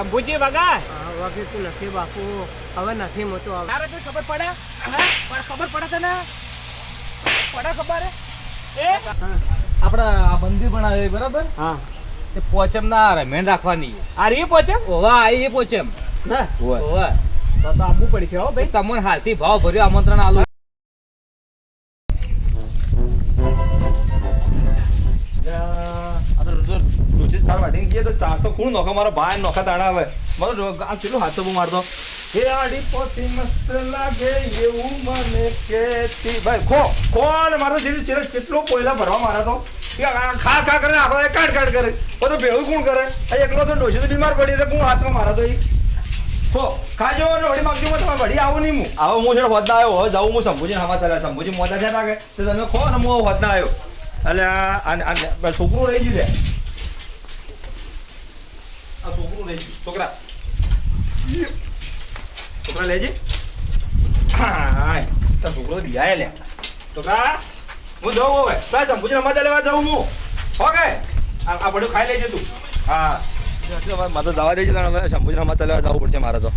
શંભુજી વગા હા, શું નથી બાપુ? હવે નથી મોટો હવે. તારે કોઈ ખબર પડે? પણ ખબર પડે તને? પડે ખબર? એ? આપણે આ બંદી બનાવ્યું બરાબર? હા. એ પોચમ ના રમેણ રાખવાની. આ રે પોચમ? ઓવા આ એ પોચમ. ના. ઓવા. તો તો આપવું પડશે હો ભાઈ. ભાઈ તમને હાલથી ભાવ ભર્યો આમંત્રણ આલું. કોણ નોખા મારા ભાઈ નોખા તાણા આવે મારો આ કેટલો હાથો બહુ મારતો? એ આડી પોતી મસ્ત લાગે એવું મને કેતી ભાઈ ખો ખો ને મારો જેવી ચેલો કેટલો કોયલા ભરવા મારા તો. ખા ખા કરે ને કાઢ કાઢ કરે. બધું ભેવું કોણ કરે? આ એકલો તો ડોશી તો બીમાર પડી તો કોણ હાથમાં મારા તો એ? ખો ખાજો વળી માગજો તમે વળી આવું નહીં હું આવો હું છે હોદના આવ્યો હવે જાઉં હું શંભુજી હવા ચાલે શંભુજી મોટા થયા લાગે તો તમે ખો ને હું હોદના આવ્યો. એટલે આ છોકરું રહી ગયું લે આ છોકરું. છોકરા લેજે તાર છોકરો તો બિહાય લે છોકરા હું જાઉં હવે. પેલા શંભુજી રમવા લેવા જાઉં હું. ઓકે આ આ બધું ખાઈ લેજે તું. હા. મારે તો જવા દેજે હવે શંભુજી રમવા લેવા જવું પડશે મારે તો.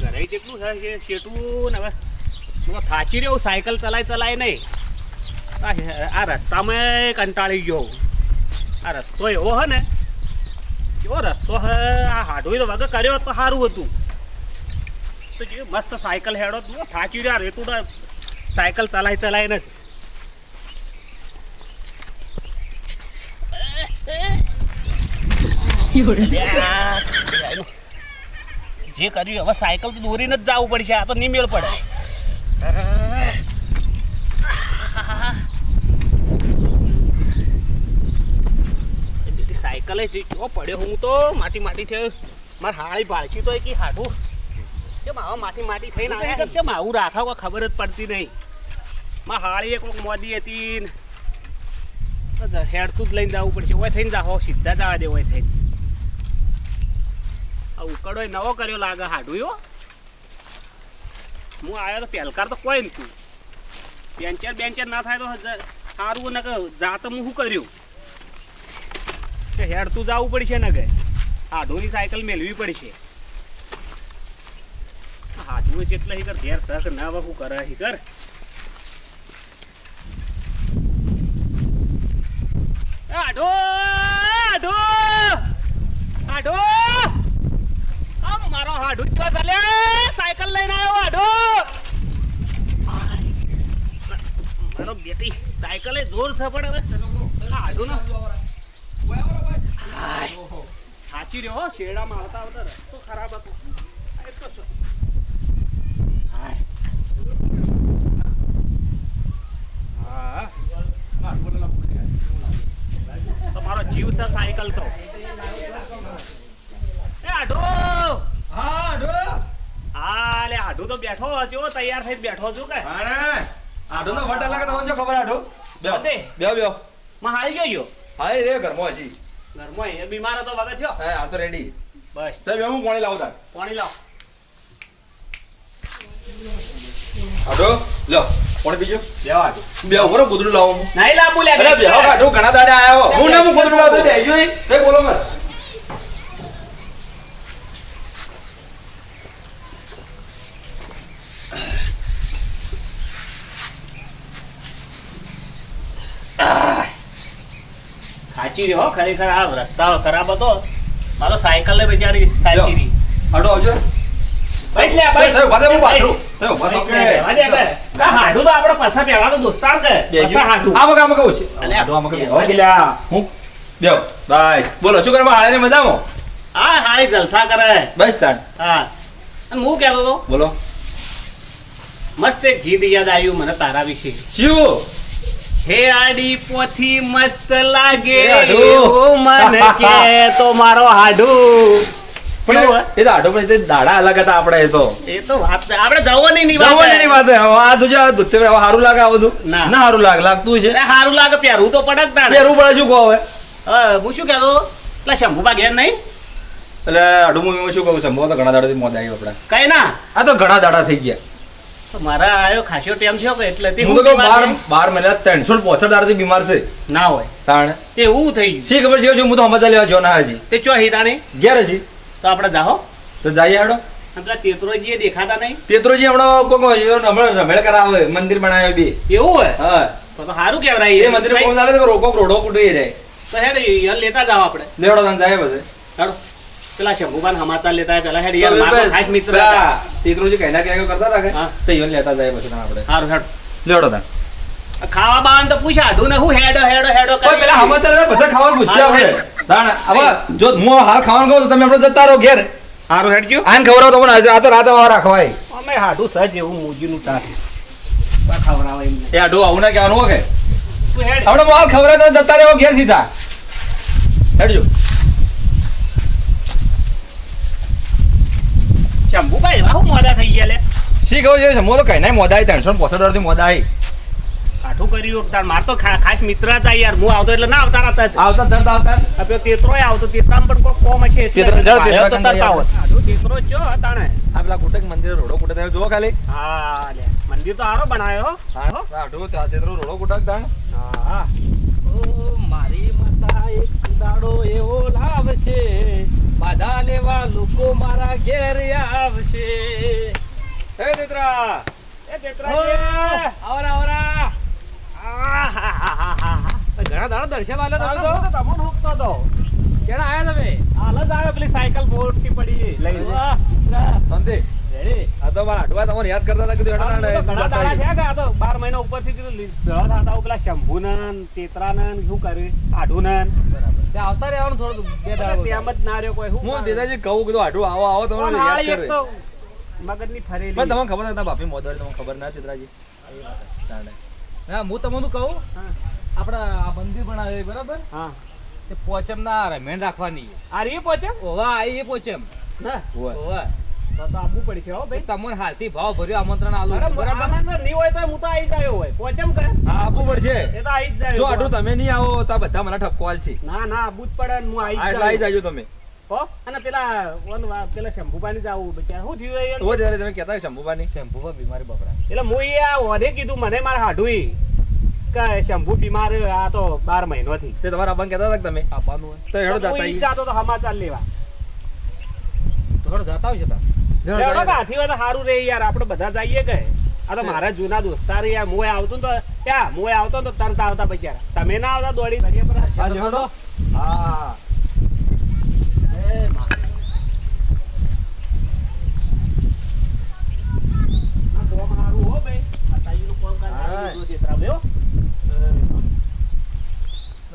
ઘરે જેટલું છે ને હવે. હું થાચી રહ્યો સાયકલ ચલાય ચલાય નહીં. આ આ રસ્તામાં કંટાળી ગયો આ રસ્તો એવો હે ને કેવો રસ્તો હે, આ હાડોઈ તો વગર કર્યો હોત તો સારું હતું. તો જે મસ્ત સાયકલ હેડો તું થાચી રહ્યા રેતું તો સાયકલ ચલાય ચલાય ને જ. જે કર્યું, હવે સાયકલ તો દોરીને જ જવું પડશે, આ તો નહીં મેળ પડે એ સાયકલે છે કેવો પડ્યો હું તો માટી માટી છે મારે હાળી ભાળકી તો કે હાડું. કેમ આવા માટી માટી થઈને આવ્યા? કેમ આવું રાખા કોઈ ખબર જ પડતી નહીં. માં હાળી એક મોદી હતી હેડતું જ લઈને જવું પડશે. ઓય થઈને જાઓ સીધા જવા દે ઓય થઈને. આ ઉકળો નવો કર્યો લાગે હાડું યો હું આવ્યો તો પહેલકાર તો કોઈ નતું બેન્ચર બેન્ચર ના થાય તો સારું ને કે જાત હું શું કર્યું? કે હેડતું જવું પડશે ને કે હાડુની સાયકલ મેળવી પડશે. હાડું છે એટલે હિકર ઘેર સક ના વખું કરે હિકર આઢો આઢો આઢો આમ મારો હાડું જો ચાલે? સાયકલ લઈને આવ્યો આઢો મારો બેટી સાયકલે જોર છે પણ હવે. હાડું ને. સાચી રહ્યો આવતા આવતા રસ્તો ખરાબ હતો તમારો જીવ છે સાયકલ તો એ આઢો હા ડો હા લે આઢો તો બેઠો છો તૈયાર થઈ બેઠો છું કે આણે તો વટા લાગે તમને ખબર બેહો અતે. બેહો બેહો માં હારી ગયો યો હા રે, ઘરમાં હજી ઘરમાં એ બીમાર હતો વગર થયો? હા આ તો રેડી બસ. સાહેબ હું પાણી લાવું તાર? પાણી લાવ. આડો લો પણ બીજો બે આડો બેહો બરો ગુદડું લાવો નહીં લાંબુ લે અરે બેહો આડો ઘણા દાડા આવ્યો હું. ના હું ગોદડું લાવતો બેહજો એ બોલો મત સાચી રહ્યો ખરેખર આ રસ્તાઓ ખરાબ હતો મારો સાયકલ ને બિચારી સાચી રહી હડો આવજો હું. હું બેહો બસ બોલો શું કરવા હાલે મજામાં હા હાળી જલસા કરે બસ તાણ હા હું કહેતો હતો બોલો મસ્ત એક ગીત યાદ આવ્યું મને તારા વિશે શિવ આડી પોથી મસ્ત લાગે. હાડુ. મને કે તો મારો હાડુ. પણ એ તો આડો પણ દાડા અલગ હતા આપણે એ તો. એ તો વાત. આપણે જવાની ની વાત જવાની વાત. આ હવે સારું લાગે આ બધું? ના. ના સારું લાગે. લાગતું છે એ હારું લાગે પહેરવું તો પડે જ તાણે. પહેરવું પડે શું કહો હવે? હા, હું શું કહેતો હતો? પેલા શંભુબા ઘેર નહીં? એટલે અડું હું શું કહું? છું તો ઘણા દાડાથી મોત આવ્યું આપણે. કઈ ના? આ તો ઘણા દાડા થઈ ગયા. મારા આયો ખાસ્યો ટેમ થયો કે એટલે તે હું હું તો કહું બીમાર બાર નહીં? બાર મહિના ત્રણસો પોસઠ દાડાથી બીમાર છે. ના હોય. તાણ. તે એવું થઈ ગયું. શી ખબર છે હું તો હમજા લેવા જો ના હજી. તે ચો હિતાણી? ઘેર હજી. તો આપણે જાહો તો જઈએ હેડો. અને તેત્રોજી દેખાતા નહીં. તેત્રોજી હમણાં કોક હમણાં રમેળ કરાવે મંદિર બનાવે બી. એવું હોય? હા. તો તો સારું કહેવાય એ મંદિર કોમ લાગે તો રોકો રોડો કુટી જાય. તો હેડ લેતા જાવ આપણે. લેવડો તને જાય પછી. હેડો. પેલા શંભુબાન સમાચાર લેતા હોય પેલા હેડ યાર મારો ખાસ મિત્ર હતા. તેત્રોજી કઈ ના ક્યાં કરતા હતા કે? હા. તો ઈવન લેતા જાય પછી આપણે. હારું હેડ લેડો તા ખાવા બાન તો પૂછ આઢું ને હું હેડો હેડો હેડો કરી પેલા સમાચાર હતા, પછી ખાવાનું પૂછ્યા આપણે. તાણ હવે જો હું હાલ ખાવાનું કહું તો તમે આપણે જતા રહો ઘેર. હારું હેડ ગયો. આને ખબર તો મને આ તો રાત વાર રાખવાય. અમે હાડું સજ એવું મૂજીનું તાર ખવડાવે એમને. એ આડો આવું ના કહેવાનું કે. આપણે હાલ ખબર તો જતા રહો ઘેર સીધા. હેડજો. શંભુભાઈ એવા હું મોડા થઈ ગયા લે. શી ખબર છે શંભુ તો કઈ ના મોદા આવી ત્રણસો પોસઠથી મોદા આવી કાઠું કર્યું તાર માર તો ખાસ મિત્ર હતા યાર હું આવતો એટલે ના આવતા હતા આવતા ધરતા આવતા. આ પેલો તેતરોય આવતો તેતરામ પણ કોઈ કોમ હશે એટલે તેતરો- આવ્યો તો તેતરા આવો. તેતરો ચો તાણે. આ પેલા કુટક મંદિર રોડો કુટક જુઓ ખાલી. હા લે. મંદિર તો સારો બનાવ્યો હા. આઢો તેતરો રોડો કુટક તાણ હા. ઓ મારી દાડો એવો લાવશે. બાધા લેવા લોકો મારા ઘેર આવશે. હે દેત્રા એ દેત્રા આવરા આવરા. ઘણા દાડા દર્શન આલે તમે તો. તો તમને હુંકતો હતો. ચેડા આયા તમે? હાલ જ આવ્યો પેલી સાયકલ મોટી પડી. લઈ રેડી આ તો મારા આઢવા તમારે યાદ કરતા હતા કીધું આ તો ઘણા દાડા કે આ તો મહિના ઉપરથી કીધું ભેળા પેલા શંભુનન, તેતરાનન, શું કર્યું? આઢુનન. બરાબર ત્યાં આવતા રહેવાનું થોડું બે દાડા તેમ જ ના રહ્યો કોઈ. હું દેદાજી કહું કીધું આઢું આવો આવો તમને યાદ કરે મગજની ફરેલી. પણ તમને ખબર હતા બાપી મોદવારી તમને ખબર ના તેતરાજી. હું તમને કહું હા. આપણા આ મંદિર બનાવ્યું બરાબર હા. તે પોચમ ના રમેણ રાખવાની આ રહી પહોંચે? ઓવા આઈ એ પોચમ. હોય. ઓવા તો તો આવવું પડશે હો ભાઈ. તમને હાલથી ભાવ ભર્યો આમંત્રણ આલું બરાબર નહીં હોય તો હું તો આવી જ હોય. પહોંચેમ કરે? હા આપવું પડશે એ તો આવી જ જાય. જો આઢું તમે નહીં આવો તો બધા મને ઠપકો છે ના ના આવવું જ પડે ને હું આવી જ આવી જાજો તમે હો? અને પેલા ઓન પેલા શંભુભાઈ જ આવું શું થયું એ? તો ત્યારે તમે કહેતા શંભુબાની શેમ્પુ બીમારી બપડા એટલે હું એ આ ઓને કીધું મને મારા હાડુઈ કે શંભુ બીમાર આ તો બાર મહિનોથી તે તમારા બંધ કહેતા હતા તમે આપવાનું હોય તો હેડો તો જાતા. જાતો સમાચાર લેવા થોડો જતા આવશે જાતા. કે હાથી સારું રે યાર આપણે બધા જઈએ કે. આ તો મારા જૂના દોસ્તાર યાર મોય આવતો તો ક્યાં? મોય આવતો તો તરત આવતા બચારા તમે ના આવતા દોડી હા.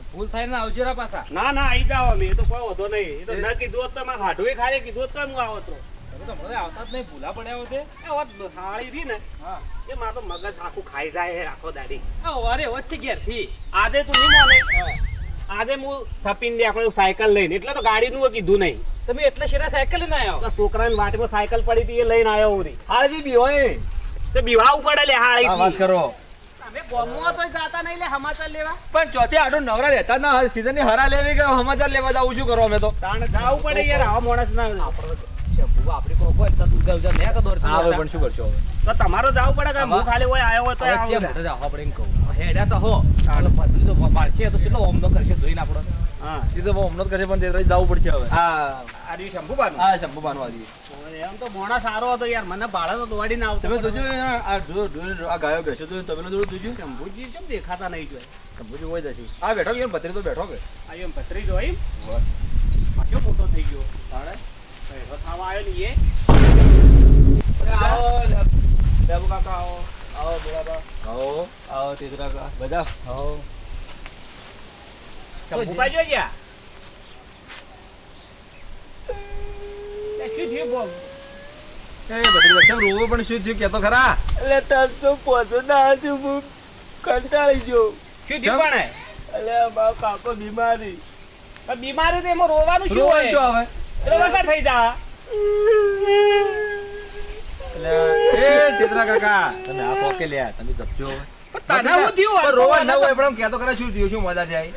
ભૂલ થાય ને આવજો રા પાછા. ના ના આવી જાઓ અમે. તો કોઈ વધો નહીં. એ તો ન કીધું હોત તો મારા હાડુએ ખાલી કીધું હોત તો હું આવત તો તમે તો મને આવતા જ નહીં ભૂલા પડ્યા હોતે એ હોત હાળી થી ને હા. એ મારે તો મગજ આખું ખાઈ જાય હે આખો દાડી વચ્ચે ઘેરથી આજે તું નહીં માને આજે હું સપીન દેખાડ્યું સાયકલ લઈને એટલે તો ગાડીનું કીધું નહીં. તમે એટલે શેરા સાયકલ લઈને આવ્યા છોકરાની વાટમાં સાયકલ પડી હતી એ લઈને આવ્યો હું હાલજી બી હોય. તે બીવાવું ઉપાડે લે વાત કરો. અમે ગોમમાં તો જાતા નહીં લે સમાચાર લેવા? પણ ચોથે આડો નવરા રહેતા જ ના સીઝનની હરા લેવી કે સમાચાર લેવા જાવું શું કરો અમે તો? તાણ જાવું પડે યાર આવા માણસ ના શેમ્પુ આપડી કોઈ તો તું જાવ જા ને કે દોડતી હા હવે પણ શું કરશો હવે? તો તમારો જાવ પડે કે હું ખાલી હોય આયો હોય તો આવું જા. જાવ આપણે એમ કહું. હેડા તો હો. ચાલો પતલી તો પાડશે તો ચલો ઓમનો કરશે જોઈને આપણો. હા. સીધો બહુ હમણાં કરશે પણ તે જવું પડશે હવે. આ રહ્યું શંભુબાનું હા શંભુબાનું આજી એમ તો મોણા સારો હતો યાર મને બાળા તો દોડીને આવતો તમે જોજો આ જો જો આ ગાયો બેસો તો તમે જોજો જોજો. શંભુજી કેમ દેખાતા નહીં જોઈએ શંભુજી હોય જશે. આ બેઠો કે પત્રી તો બેઠો કે? આ એમ પતરી જોઈ પાછો મોટો થઈ ગયો? તાણે? થવા આવ્યો ને એ આવો લેબુ કાકા આવો આવો બોલાબા આવો આવો તેજરા કા બજા આવો શંભુભાઈ જોઈ ગયા. શું થયું બોલ એ બત્રી વચ્ચે રોવો પણ શું થયું કેતો ખરા એટલે ત્રણસો પોસો ના હતું કંટાળી ગયો શું થયું? પણ એટલે મારો કાકો બીમારી. બીમારી તો એમાં રોવાનું શું રોવાનું હોય? હવે વગર થઈ જા. એ તેતરા કાકા તમે આ કોકે લ્યા તમે જપજો. પણ તને શું થયું રોવા ના હોય પણ આમ કહેતો શું થયું શું મજા થાય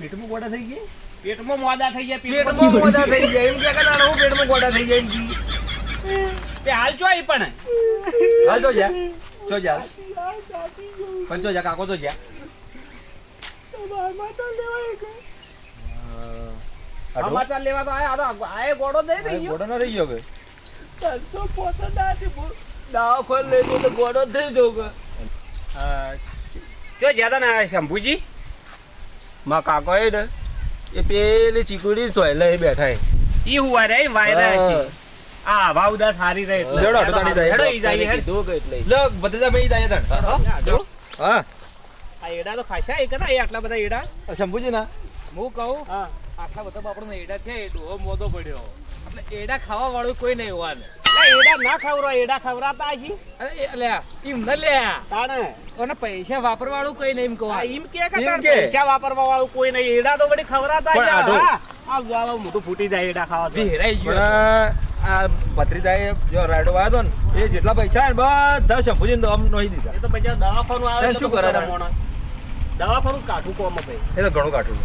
પેટમાં બોલા થઈ ગયા? પેટમાં બોલા થઈ ગયા પેટમાં ગોડા થઈ પેટમાં ગયા પેટમાં ગોડા થઈ જાય એમ કે કદાચ હું પેટમાં ગોડા થઈ ગયા એમ કી. તે હાલ ચોઈ પણ. હાલ જો જા જો જા. પણ જો જા કાકો તો જા. સમાચાર લેવા તો આયા આ તો આયે ગોળો દઈ દઈ ગયો. ગોળો ના રહી ગયો કે? ત્રણસો પોસઠ આથી બો- દવાખાને લઈ ગયો તો ગોળો થઈ જવો કે. જો જ્યાં ને શંભુજી માં કાકો એ ને એ પેલી ચીકુડી સોયલે બેઠા એ. ઈ હુવા રે વાયરા છે. આ ભાવ દસ સારી રહે એટલે. હાટો જાય. હેડો ઈ જાય હેડ. કીધું કે એટલે બધા જાય તણ હા. આ એડા તો ખાસા એક હતા આટલા બધા એડા. શંભુજી ના હું કહું આટલા બધા બાપડો એડા થયા એ ડોહો મોદો પડ્યો. એટલે એડા ખાવા વાળું કોઈ નહીં હોવાનું. એડા ના ખવરો એડા ખવરાતા છે અરે લ્યા એમ ન લ્યા. તાણે? અને પૈસા વાપરવા વાળું કોઈ નહીં એમ કહું ઈમ કે કે ઈમ તાણ? કે? પૈસા વાપરવા વાળું કોઈ નહીં. એડા તો વળી ખવરાતા છે. આ. ફૂટી જાય એડા ખાવા તો. ભેરાઈ ગયો. આ ભત્રીજાએ જો ને એ જેટલા પૈસા બધા શંભુજીને તો નહીં દીધા. એ તો દવાખાનું આવે શું કરે. દવાખાનું કાઠું કોમ ભાઈ એ તો ઘણું કાઠું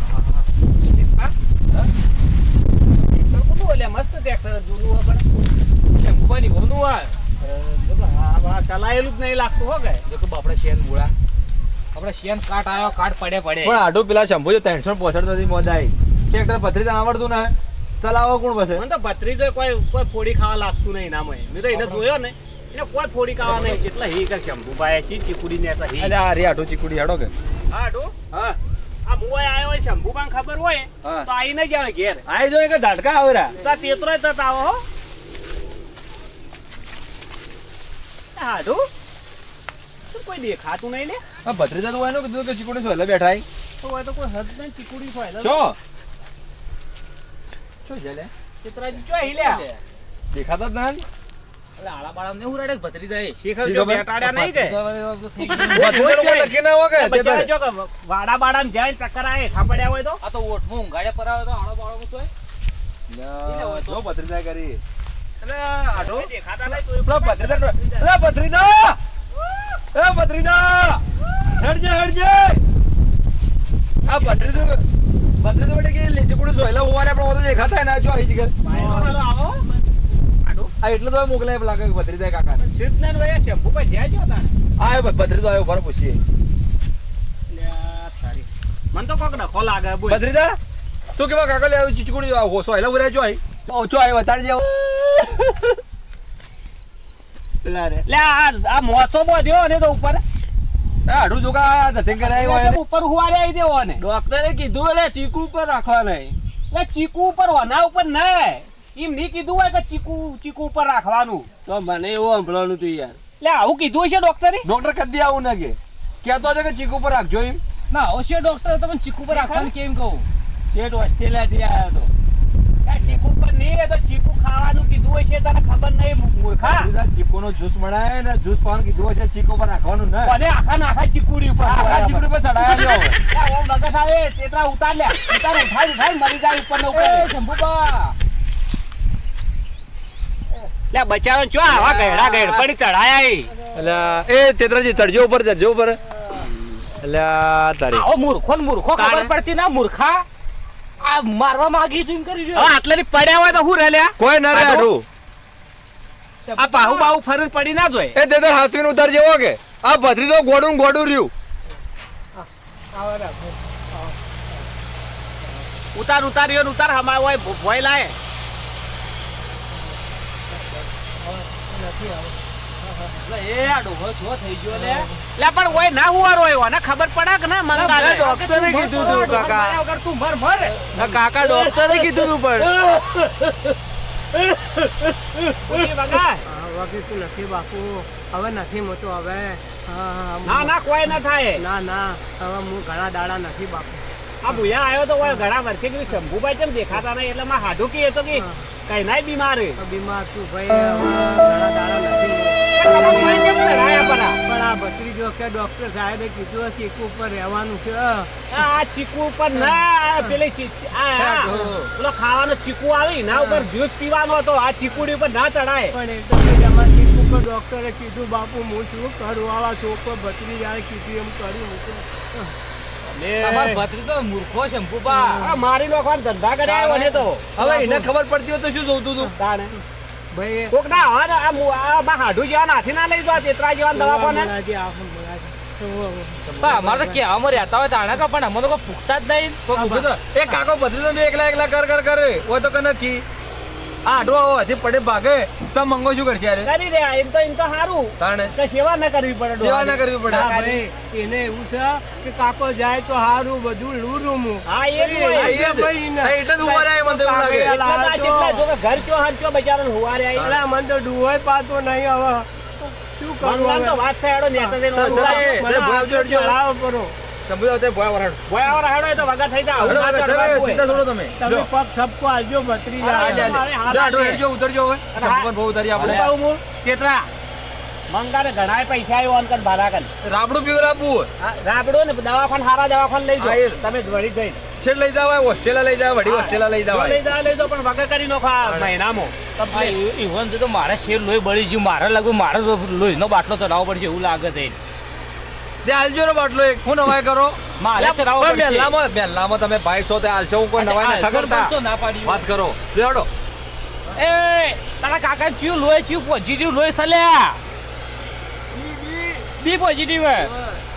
ઓલે મસ્ત ટ્રેક્ટર જૂનું પણ. શંકુભાઈ વહુનું આ ચલાયેલું જ નહીં લાગતું હો કે જો કે આપણે શેન મૂળા. આપણે શેન કાટ આવ્યો કાટ પડે પડે. પણ આડો પેલા શંભુજી ત્રણસો પોસઠ નથી મોદાઈ ટ્રેક્ટર તો આવડતું ને. ચલાવો કોણ બસે મને તો ભત્રીજો કોઈ કોઈ ફોડી ખાવા લાગતું નહીં નામ મેં તો એને જોયો ને. એને કોઈ ફોડી ખાવા નહીં. કેટલા હી કર શંભુભાઈ ચીકુડી ને હી અરે આ રે આડો ચીકુડી હેડો કે. હા ડો. હા. આ મુવાય આવ્યો હોય શંભુબાન ખબર હોય તો જ ઘેર. આઈ જો કે તેતરો તત આવો હો. કોઈ દેખાતું નહીં લે. આ ભત્રીજા તો હોય ને કીધું કે ચીકુડી સોલે બેઠા તો હોય તો કોઈ હદ નહીં ચીકુડી હોય છો છો છે લે? ચિત્રાજી ચો લે દેખાતા જ ના? વાડા બાડા જાય ચક્કર આવે ખાપડ્યા હોય તો? આ તો ઓઠમાં ઊંઘાડ્યા પર આવે તો આળા બાળા તો? જો ભત્રીજાએ કરી. એટલે આઢો દેખાતા નહીં તો. ભત્રીજા પેલા ભત્રીજા! એ ભત્રીજા! હેડજે હેડજે! આ ભત્રીજો ભત્રીજો બેટે કે લીચે કુડી સોયલા હોવાને આપણે દેખાતા ને જો આવો આઢો આ એટલે તો મોકલાય એમ લાગે કે ભત્રીજા કાકા સિદ્ધનાથ ભાઈ શંભુ ભાઈ જ્યાં છો તાણે આ ભત્રીજો આવ્યો ફર પૂછીએ. તારી મને તો કોક ડખો લાગે બોલ. ભત્રીજા તું કેવા કાકા લે આવી ચીચકુડી આ સોયલા ઉરે જો આઈ ઓછો આવ્યો બતાડી જાવ. પેલા રે. લે આ મોસો બોધ્યો ને તો ઉપર. આડું જોકા નથી કરાયો એટલે એને. ઉપર હુવારે આવી દેવો ને. ડોક્ટરે કીધું એટલે ચીકુ ઉપર રાખવા નહીં. એટલે ચીકુ ઉપર હોના ઉપર નહીં. એમ નહીં કીધું હોય કે ચીકુ ચીકુ ઉપર રાખવાનું. તો મને એવું સાંભળવાનું તું યાર. લે આવું કીધું હશે ડોક્ટરે? ડોક્ટર કદી આવું ના કે. કહેતો છે કે ચીકુ પર રાખજો એમ. ના અવશ્ય ડોક્ટર તમે ચીકુ ઉપર રાખવાનું કેમ કહું? શેઠ ઓસ્ટ્રેલિયાથી આવ્યો હતો. ચીકુ ઉપર નહીં તો ચીકુ ખાવાનું કીધું હશે તને ખબર નહીં મૂર્ખા. ચીકુ નો જ્યુસ બનાવે ને જ્યુસ પાવાનું કીધું હશે ચીકુ પર રાખવાનું ને અને આખા ને આખા ચીકુડી ઉપર આખા ચીકુડી પર ચડાયા જો હવે. ઓમ નગર આવે તેતરા ઉતાર લે. ઉતાર ઉઠાઈ ઉઠાઈ મરી જાય ઉપર. ને ઉપર શંભુબા. લે બચારો ચો આવા ગયડા ગયડ પડી ચડાયા ઈ. એ તેતરાજી ચડજો ઉપર ચડજો ઉપર. એટલે તારી. આવો મૂર્ખો મૂર્ખો ખબર પડતી ના મૂર્ખા. આ મારવા માંગી તું એમ કરી હવે રહ્યો આટલે પડ્યા હોય તો હું રેલ્યા કોઈ ના રે? આડું આ પાહુ બાહુ ફરીને પડી ના જોય. એ તેતર હાથવીને ઉતાર જેવો કે? આ ભત્રીજો ગોડું ગોડું રહ્યું. ઉતાર ઉતાર ઉતાર હમા હોય ભોય લાય એ આ ડોહો છો થઈ ગયો લે લે પણ હોય ના હુવાર હોય ઓને ખબર પડે કે ના મંગાલે ડોક્ટરે કીધું તું કાકા. ડોક્ટરે કીધું તું પણ. શું નથી બાપુ? હવે નથી મોટો હવે. હા, હા, ના ના કોઈ ના થાય. ના ના હવે હું ઘણા દાડા નથી બાપુ. આ ભૂયા આવ્યો તો ઘણા વર્ષે કે શંભુભાઈ કેમ દેખાતા નહીં? એટલે માં હાડું કીએ તો કે કઈ નાય બીમાર બીમાર છું ભાઈ ઘણા દાડા નથી. પણ આ ભત્રીજો કે ડોક્ટર સાહેબે કીધું ચીકુ ઉપર રહેવાનું છે આ ચીકુ ઉપર ના પેલી પેલો ખાવાનો ચીકુ આવે એના ઉપર જ્યુસ પીવાનો હતો આ ચીકુડી ઉપર ના ચડાય પણ એ તો ચીકુ ઉપર ડોક્ટરે કીધું બાપુ હું શું કરું? આવા છોકરો ભત્રીજાએ કીધું એમ કર્યું હું તો. તમાર ભત્રી તો મૂર્ખો શંભુબા આ મારી લોકોને ધંધા કર્યા આવ્યો તો. હવે એને ખબર પડતી હોય તો શું જોતું તું? તાણે. ભાઈ કોક ના આ મુ- આ બા હાડું જેવા નાથી ના લઈ જો તેતરા જેવા. પણ અમારે તો કેવામાં રહેતા હોય તાણે કા પણ અમને કોઈ પૂછતા જ નહીં. એક એ કાકો ભત્રીજો બે એકલા એકલા કર કર કરે. હોય તો કઈ નક્કી. આડો આવો હાથી પડે ભાગે. તો મંગો શું કરશે યાર? કરી દે એમ તો એમ તો સારું તાણે? કે સેવા ના કરવી પડે સેવા ના કરવી પડે. હા એને એવું છે કે કાકો જાય તો સારું બધું લૂરું હા. હા, એ એટલે ઉપર ઊભા મને એવું લાગે. જો કે ઘર ચો હાર ચો બચારાને હુવારે રે એટલે મને તો ડુહોય પાતો નહીં હવે. શું કરું તો વાત છે એડો નેતા જઈને ભાવ જોડજો લાવ પરો. શંભુ દાદા ભોય વરાડ બોયાવાળા હેડો એ તો વગા થઈ જા આવું ના. ચિંતા છોડો તમે. તમે પગ ઠપકો આજે, આડો હેડજો, ઉતરજો હવે. બહુ ઉતારી આપણે મંગાને ઘણાય પૈસા આવ્યો. રાબડું ને દવાખાન હારા દવાખાને લઈ જાઓ. તમે વળી જઈને. છેડ લઈ જાવ હોસ્ટેલા લઈ જાવ વડી હોસ્ટેલા લઈ જાવ લઈ લઈ જાઓ, પણ વગર કરી નાખો આ મહિનામાં. ઈવન તો મારે શેર લોહી બળી ગયું. મારે લાગ્યું મારે લોહી લોહીનો બાટલો ચડાવવો પડશે એવું લાગે છે. તે આલજો ને બાટલો એક. હું નવાઈ કરો. પણ મહેલામાં મહેલામાં તમે ભાઈ છો તે આલશો હું કોઈ નથી કરતા વાત કરો. લેડો એ તારા કાકા ચિયું લોહી ચિયું પોઝિટિવ લોહી સલ્યા બી પોઝિટિવ હે.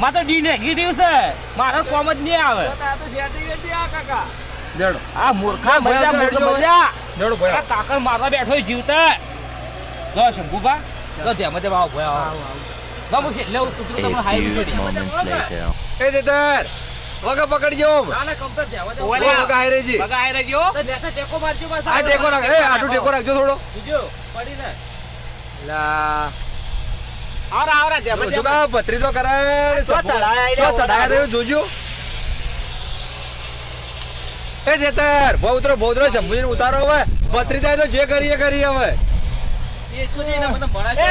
માં તો ડી નેગેટિવ છે. મારે કોમ જ નહીં આવે. આ મૂર્ખા મજા મૂર્ખ મજા આ ભાઈ કાકા મારવા બેઠો જીવતા. જો શંભુભા તો ધ્યાન દે આવો ભયા. ના હું છેલ્લે ઉતરું તમને હાઈ few એ દેતર વગા પકડજો ના કમ્પ્લીટ ધ્યાન દે ઓલે. વગા હાઈ રેજી વગા હારે જો તો નેતા ટેકો મારજો પાછા આ ટેકો રાખ એ આટલું ટેકો રાખજો થોડો. બીજો પડી ને લા. આવરા આવરા જેમ જો જેમ કા પત્રી તો કરાય જો ચડાયા જો જોજો. એ જેતર બહુ ઉતરો બહુ ઉતરો શંભુજીને ઉતારો હવે. ભત્રી જાય તો જે કરીએ કરીએ હવે. એ તો જઈને મને એ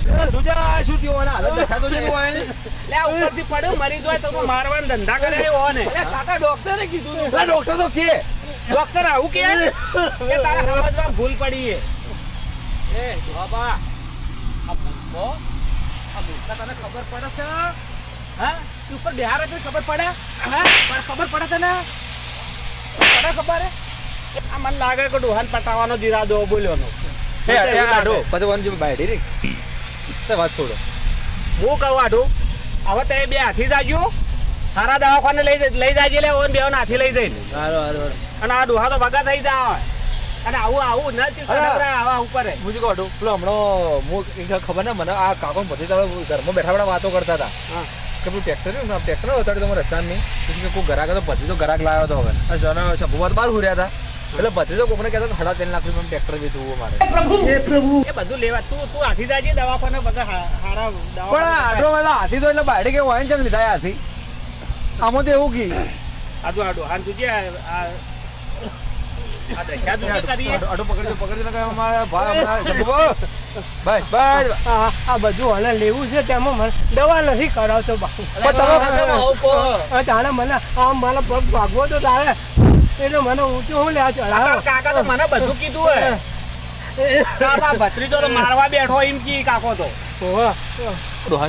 શું થયું હાલત દેખાતો લે ઉપરથી પડ્યો મરી જાય તો ધંધા કરે. કાકા ડોક્ટરે કીધું ડોક્ટર તો કે. ડોક્ટર આવું કે? કે તારા સમજમાં ભૂલ પડી એ બાબા આ આ તને ખબર પડે છે? હા? તું ઉપર બિહાર હતો ખબર પડે? હા? પણ ખબર પડે તને? પડે ખબર? આ મને લાગે કે ડોહાન પટાવાનો દિરાદો બોલ્યો નો. એ એ આડો પછી વન બાયડી રે. તે વાત છોડો. હું કહું આઠું હવે તે બે હાથી જાજો. સારા દવાખાને લઈ લઈ જાજે લે ઓન બેવન હાથી લઈ જઈને. અને આ ડોહા તો ભગા થઈ જાય અને આવું આવું ન આવા ઉપર. હું જ કહું પેલો હમણાં હું ખબર ને? મને આ કાકો બધી તારે ઘરમાં બેઠા બેઠા વાતો કરતા હતા. કે પેલું ટ્રેક્ટર ને? ટ્રેક્ટર અત્યારે તમારે રસ્તા નહીં. પછી કોઈ ગરાક હતો પછી તો ગરાક લાવ્યો હતો હવે. આ છે શંભુમાં તો બહાર હુર્યા હતા. એટલે પછી કોકને કહેતો હડા તેલ નાખ્યું રૂપિયા ટ્રેક્ટર વેચવું મારે એ બધું લેવા તું તું હાથી જાજે દવાખાને બધા હારા દવા પણ આટલો બધા હાથી તો એટલે બાયડે કે વાયન ચમ લીધા હાથી આમાં તો એવું કી આડો આડો આ તું જે આ લેવું છે તેમાં મને દવા નથી કરાવતો બાપુ પણ મને આમ મારા પગ ભાગવો તો તારે એટલે મને ઊંચું હું લે આ કાકા ચડાવો કાકા તો મને બધું કીધું હે. કાકા ભત્રીજો તો મારવા બેઠો એમ કી કાકો તો. ઓહો.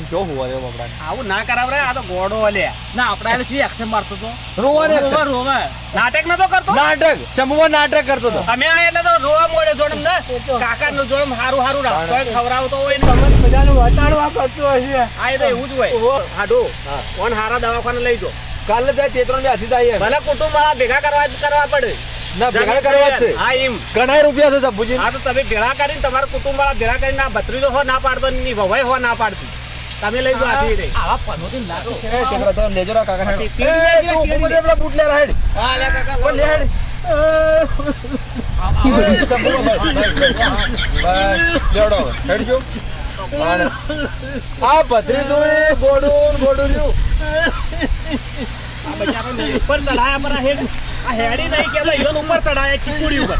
ચો હોવા દેવો બપડા આવું ના કરાવરે આ તો ગોડો લે. ના આપણે એને શું એક્શન મારતો તો? રોવા ને રોવે રોવે. નાટક નતો કરતો? નાટક શંભુમાં નાટક કરતો તો. અમે આ એટલે તો રોવા મોડે જોડમ ને? કાકા નું જોડમ હારું હારું રાખતો હોય ખવડાવતો હોય ને? તમને બધાનું વટાડવા કરતો હશે. આ તો એવું જ હોય. હાડો હા. હારા દવાખાને લઈ જો. કાલે જાય તેત્રણ બે હાથી જાય ભલે કુટુંબ વાળા ભેગા કરવા કરવા પડે ના ભેગા કરવા છે હા એમ ઘણા રૂપિયા છે સબુજી હા તો તમે ભેગા કરીને તમારા કુટુંબ વાળા ભેગા કરીને ના ભત્રીજો હો ના પાડતો ની ભવાઈ હો ના પાડતી તમે લઈ જો હાથી રે આવા પનોતી લાગો એ ચંદ્ર તો લેજો રા કાકા હેડ લે, તું ઉપર બધે બૂટ લે રાઈડ હા લે કાકા લે હેડ. બસ, લેડો હેડ હેડજો. અને આ ભત્રી તો ગોડું ગોડું રહ્યું. આ બચારાને ઉપર ચડાયા પરા હેડ. આ હેડી નહીં કે ઈવન ઉપર ચડાય ચીકુડી ઉપર.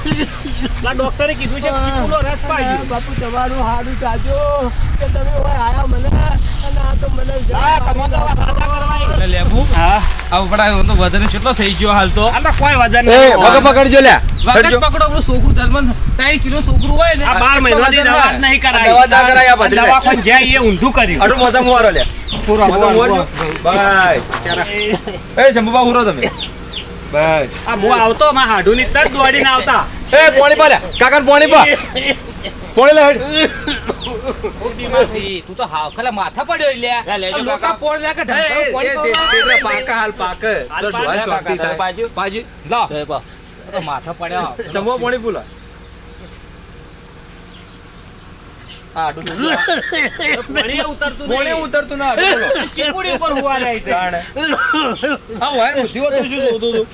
પેલા ડોક્ટરે કીધું છે ચીકુનો રસ પાજો બાપુ તમારું હારું ચાજો. કે તમે ઓય આયા મને અને આ તો મને હા તમે તો ખાતા કરવાય. એટલે લેબુ હા આ પકડાયો તો વજન કેટલો થઈ ગયો હાલ તો? આમાં કોઈ વજન એ નથી. પકડજો લ્યા. વખત પકડો પેલું છોકરું જન્મ ત્રણ કિલો છોકરું હોય ને આ બાર મહિનાની દવા નહીં કરાઈ. દવા ના આ એ ઊંધું કર્યું. આટલું મજા મુવારો લ્યા. પૂરો, મજા પૂરો, બાય. એ શંભુબા હુરો તમે. બસ. આ હું આવતો માં હાડું ની તર દોડીને આવતા. એ પોણી પર કાકા પોણી પર પોણી લે હેડ. તું તો હાવ ખાલી માથા પડ્યો લે લેજો કાકા. પોળ લે કે ઢંકાનું પોણી તે પાકા હાલ પાક. તો જોવા કાકા, થાય. પાજી પાજી લો. માથા પડ્યો ચમો પોણી પૂલા આ આડું ઉતરતું પોણી ઉતરતું ના ચીકુડી ઉપર હુવા જાય છે. જાણે. આ વાયર તો શું જોતું હતું?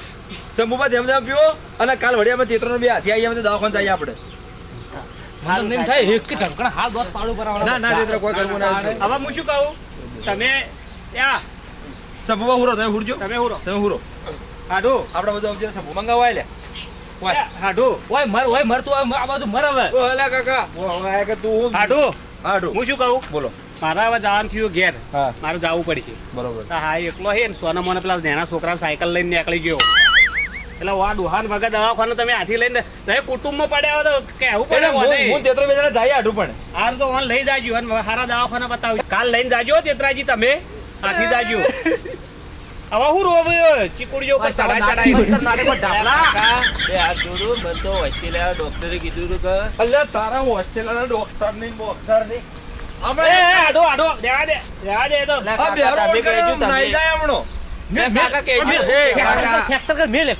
શંભુબા જેમ જેમ પીવો અને કાલ વળી અમે તેતરોને બે હાથી આવીએ અમે તો જઈએ આપણે. મને તો થાય. એક કે હાલ દોત પાડું પર ના ના તેતરો કોઈ કરવું ના હવે હું શું કહું? તમે ત્યાં શંભુબા હુરો તમે હુરજો. તમે હુરો. તમે હુરો. હાડુ. આપણે બધું અવજે શંભુ મંગાવાય લે વાય. હાડુ. ઓય મર ઓય મર તું આ બાજુ મર હવે. ઓલા કાકા. ઓ કે તું હાડુ. હાડું. હું શું કહું? બોલો. મારા હવે જવાનું થયું ઘેર. હા. મારે જવું પડશે. બરોબર. હા એકલો હે ને સોના મોને પેલા નેના છોકરા સાયકલ લઈને નીકળી ગયો. એટલે વા ડુહાન વગર દવાખાને તમે હાથી લઈને તમે કુટુંબમાં પડ્યા તો કેવું પડે હું તેતરો બે જણા જાય હાડું પણ. હાર તો ઓન લઈ જાજો અને હારા દવાખાના બતાવજો કાલ લઈને જાજો તેતરાજી તમે હાથી જાજો. હવે હું રોવ ચીકુડીઓ ઉપર ચડાઈ ચડાઈ મારે કોઈ ઢાપલા. અલ્યા તારા હોસ્ટેલના ડોક્ટરની ડોક્ટરની. એ, એ, આડો આડો દેવા દે દેવા દે તો. આ બેરો ઓળખાણ નહીં જાય હમણો. મે કાકા કે એ એ, કાકા. ફેક્ટર કર મેલે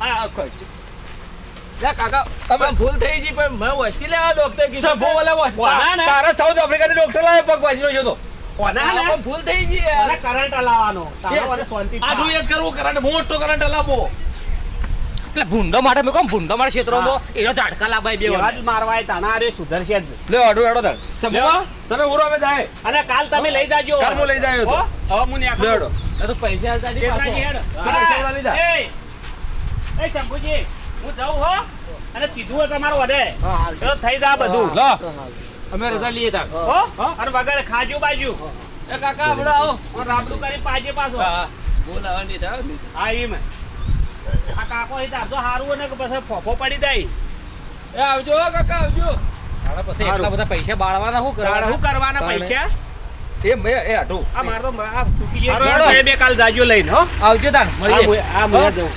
આ, આ, કોઈ. કાકા અમે ભૂલ થઈ ગઈ પણ મેં વસ્તી લેવા ડોક્ટર કીધું વાલા હોસ્ટેલ. વાહ, તારા સાઉથ આફ્રિકા ડોક્ટર લાવે પગ પાછી રહ્યો તો. કોના ભૂલ થઈ ગઈ યાર. કરંટ હલાવવાનો. તારો શાંતિ આ જોઈએ કરવું કરંટ મોટો કરંટ લાવો એટલે ભૂંડો માટે મેં કોમ ભૂંડો મારા ક્ષેત્રમાં એનો ઝાડકા લાવાય બે એવા જ તાના હારે સુધરશે જ. લે અડો અડો તાર શંભુબા તમે ઉરો અમે જાય. અને કાલ તમે લઈ જાજો. કાલ હું લઈ જાયો તો. હવે હું લે અડો. એ તો પૈસા આલતા પૈસા લીધા. એ, એ શંભુજી, હું જાઉં હો? અને કીધું હોય તમારું વધે. તો થઈ જા બધું. લો અમે રજા લઈએ તાર. હો. અને વગર ખાજુ બાજુ. એ કાકા આપણે આવો. રાબડું કરી પાજે પાછો. બોલાવાની થા હા એમ. આ કાકો એ તાર તો હારું ને કે પછી ફોફો પડી જાય. એ આવજો કાકા આવજો. તારા પછી એટલા બધા પૈસા બાળવાના શું કરવાના? શું કરવાના પૈસા? એ મે એ આટું આ મારો તો આ સુકી બે બે કાલ જાજો લઈને હો. આવજો તાર મળીએ. આ હો? જવું.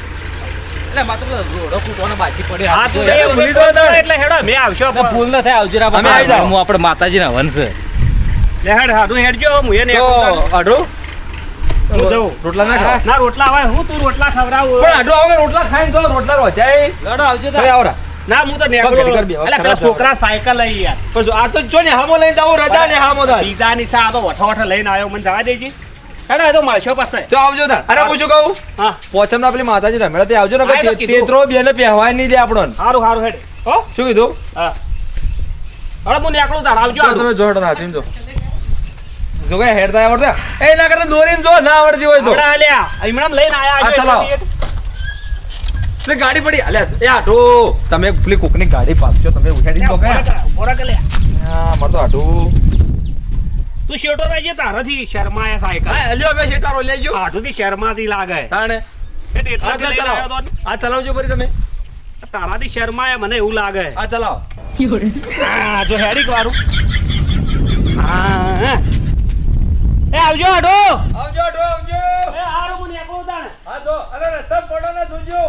એટલે માત્ર રોડો કૂટવાનો બાકી પડે હા તું એ ભૂલી દો એટલે હેડો મેં આવશો ભૂલ ના થાય આવજો અમે આવી જાઓ. હું આપણે માતાજીના વંશ. લે હેડ હારું હેડજો મુએ ને તો આડો રોટલા ના ખાવ ના રોટલા હોય હું તું રોટલા ખવડાવું. પણ રોટલા ખાઈને તો રોટલા રો જાય લડો આવજો અરે આવરા. ના હું તો નેકળું. છોકરા સાયકલ લઈ યાર પણ આ તો જો ને હામો લઈને જાવ રજા ને હામો બીજા ની સા તો વઠો વઠો લઈને આવ્યો મને જવા દેજી. હેડો એ તો મળશો પાસે. તો આવજો તાર અરે પૂછું કહું? હા. પોચમ ના પેલી માતાજી રમેલા તે આવજો ને હા, એ તો કે કીધું. તેતરો બેને પહેવાય નહીં દે આપણો હારું હારું હેડ. હો? શું કીધું? હા. હવે હું નીકળું તાર. આવજો જો તમે જોડો ના હાથીને જો. આવડતા? એ ના કરતા દોરીને જો ના આવડતી હોય તો. આલ્યા. હમણાં લઈને આયા. ગાડી પડી. અલ્યા એ આટો. તમે પેલી કોકની ગાડી પાછો તમે ઉઠાડી બોરા કે લે. હા મારે તો આટો. તું થઈ જાય તારાથી શર્માયા સાયકલ હા લ્યો બે શેટારો લેજો આઠુંથી શર્માથી લાગે. તાણે? આ ને. ચલાવજો ફરી તમે. તારાથી શર્માયા મને એવું લાગે. આ ચલાવો. હા જો હેડીક વાળું હા એ આવજો આડો. આવજો આડો આવજો. એ હારું મને નીકળું તાણે. હા તો અરે રસ્તા પડો ના જોજો.